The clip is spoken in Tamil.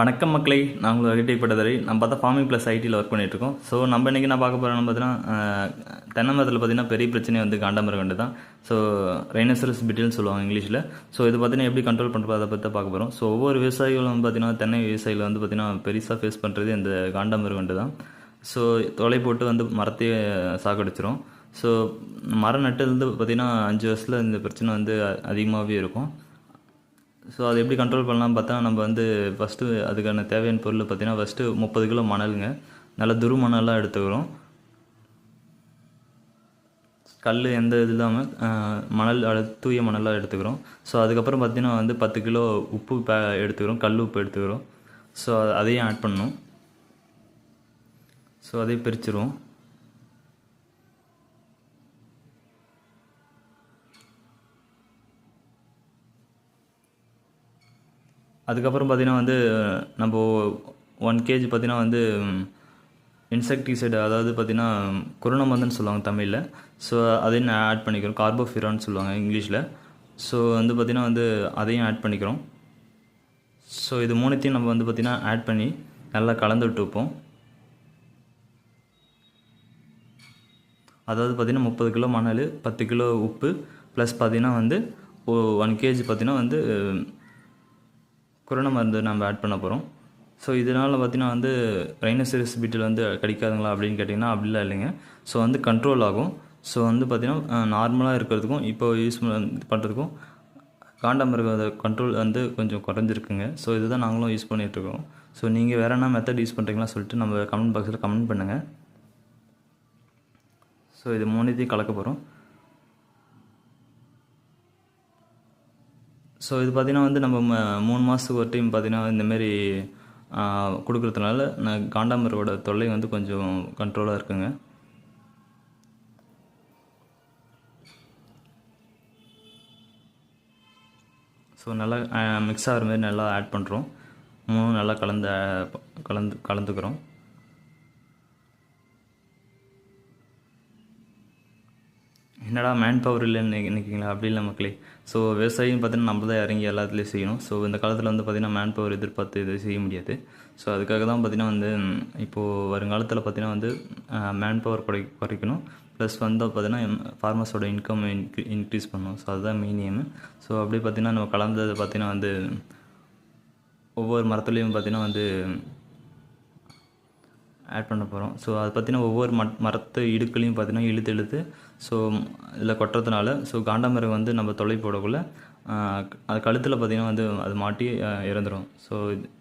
வணக்கம் மக்களே நாங்கள் உங்கள் நம்ம பார்த்தா ஃபார்மிங் ப்ளஸ் ஐடியில் ஒர்க் பண்ணிகிட்ருக்கோம் ஸோ நம்ம இன்றைக்கி நான் பார்க்க போகிறோம் பார்த்தீங்கன்னா தென்னை மரத்தில் பார்த்தீங்கன்னா பெரிய பிரச்சனை வந்து காண்டாமிருகண்டு தான் ஸோ ரைனசரஸ் பிட்டில்னு சொல்லுவாங்க இங்கிலீஷில். ஸோ இது பார்த்தீங்கன்னா எப்படி கண்ட்ரோல் பண்ணுறது அதை பற்றி பார்க்க போகிறோம் ஸோ ஒவ்வொரு விவசாயிகளும் பார்த்தீங்கன்னா தென்னை விவசாயிகள் வந்து பார்த்திங்கன்னா பெருசாக ஃபேஸ் பண்ணுறது இந்த காண்டாமிருகண்டு தான் ஸோ தொலை போட்டு வந்து மரத்தையே சாகடிச்சிரும். ஸோ மரம் நட்டுலேருந்து பார்த்திங்கன்னா அஞ்சு வருஷத்தில் இந்த பிரச்சனை வந்து அதிகமாகவே இருக்கும். ஸோ அதை எப்படி கண்ட்ரோல் பண்ணலாம் பார்த்தா நம்ம வந்து ஃபஸ்ட்டு அதுக்கான தேவையான பொருள் பார்த்தீங்கன்னா ஃபஸ்ட்டு முப்பது கிலோ மணலுங்க. நல்ல துரு மணலாக எடுத்துக்கிறோம். கல் எந்த இது இல்லாமல் மணல் அட- தூய மணலாக எடுத்துக்கிறோம். ஸோ அதுக்கப்புறம் பார்த்திங்கன்னா வந்து பத்து கிலோ உப்பு பே எடுத்துக்கிறோம். கல் உப்பு எடுத்துக்கிறோம். ஸோ அதையும் ஆட் பண்ணணும். ஸோ அதையும் பிரிச்சிருவோம். அதுக்கப்புறம் பார்த்தீங்கன்னா வந்து நம்ம ஒன் கேஜி பார்த்தீங்கன்னா வந்து இன்செக்டிசைடு அதாவது பார்த்தீங்கன்னா கொரோனா சொல்லுவாங்க தமிழில். ஸோ அதையும் நான் ஆட் பண்ணிக்கிறோம். கார்போஃபிரான்னு சொல்லுவாங்க இங்கிலீஷில். ஸோ வந்து பார்த்தீங்கன்னா வந்து அதையும் ஆட் பண்ணிக்கிறோம். ஸோ இது மூணுத்தையும் நம்ம வந்து பார்த்தீங்கன்னா ஆட் பண்ணி நல்லா கலந்து விட்டு வைப்போம். அதாவது பார்த்தீங்கன்னா முப்பது கிலோ மணல் பத்து கிலோ உப்பு ப்ளஸ் பார்த்தீங்கன்னா வந்து ஒன் கேஜி பார்த்தீங்கன்னா வந்து கொரோனா மருந்து நம்ம ஆட் பண்ண போகிறோம் ஸோ இதனால் பார்த்தீங்கன்னா வந்து ரைனோசரிஸ் பீட்டில் வந்து கடிக்காதுங்களா அப்படின்னு கேட்டிங்கன்னா அப்படிலாம் இல்லைங்க. ஸோ வந்து கண்ட்ரோல் ஆகும். ஸோ வந்து பார்த்திங்கன்னா நார்மலாக இருக்கிறதுக்கும் இப்போ யூஸ் பண்ணுறதுக்கும் காண்டாமிருக கண்ட்ரோல் வந்து கொஞ்சம் குறைஞ்சிருக்குங்க. ஸோ இதுதான் நாங்களும் யூஸ் பண்ணிகிட்ருக்கோம் ஸோ நீங்கள் வேறு என்ன மெத்தட் யூஸ் பண்ணுறீங்களா சொல்லிட்டு நம்ம கமெண்ட் பாக்ஸில் கமெண்ட் பண்ணுங்கள் ஸோ இது மூணுத்தையும் கலக்க போகிறோம் ஸோ இது பார்த்தீங்கன்னா வந்து நம்ம ம- மூணு மாதத்துக்கு ஒரு டைம் பார்த்தீங்கன்னா இந்தமாரி கொடுக்குறதுனால நான் காண்டாமரோட தொல்லை வந்து கொஞ்சம் கண்ட்ரோலாக இருக்குங்க. ஸோ நல்லா மிக்ஸ் ஆகிற மாதிரி நல்லா ஆட் பண்ணுறோம் மூணும் நல்லா கலந்து கலந்து கலந்துக்கிறோம். என்னடா மேன் பவர் இல்லைன்னு நினைக்கிங்களா அப்படி இல்லை மக்களே. ஸோ விவசாயம் பார்த்தீங்கன்னா நம்ம தான் இறங்கி எல்லாத்துலேயும் செய்யணும். ஸோ இந்த காலத்தில் வந்து பார்த்திங்கன்னா மேன் பவர் எதிர்பார்த்து இது செய்ய முடியாது. ஸோ அதுக்காக தான் பார்த்திங்கன்னா வந்து இப்போது வருங்காலத்தில் பார்த்திங்கன்னா வந்து மேன் பவர் குறை குறைக்கணும். ப்ளஸ் வந்து பார்த்திங்கன்னா ஃபார்மர்ஸோட இன்கம் இன்க்ரீ இன்க்ரீஸ் பண்ணணும். ஸோ அதுதான் மெயின் எய்மு ஸோ அப்படியே பார்த்திங்கன்னா நம்ம கலந்தது பார்த்திங்கன்னா வந்து ஒவ்வொரு மரத்துலேயும் பார்த்திங்கன்னா வந்து ஆட் பண்ண போகிறோம் ஸோ அது பார்த்தீங்கன்னா ஒவ்வொரு மட் மரத்து இடுக்களையும் பார்த்தீங்கன்னா இழுத்து இழுத்து ஸோ இதில் கொட்டுறதுனால ஸோ காண்டாமரம் வந்து நம்ம தொலை போடக்குள்ளே அது கழுத்தில் பார்த்தீங்கன்னா வந்து அது மாட்டி இறந்துடும் ஸோ இது-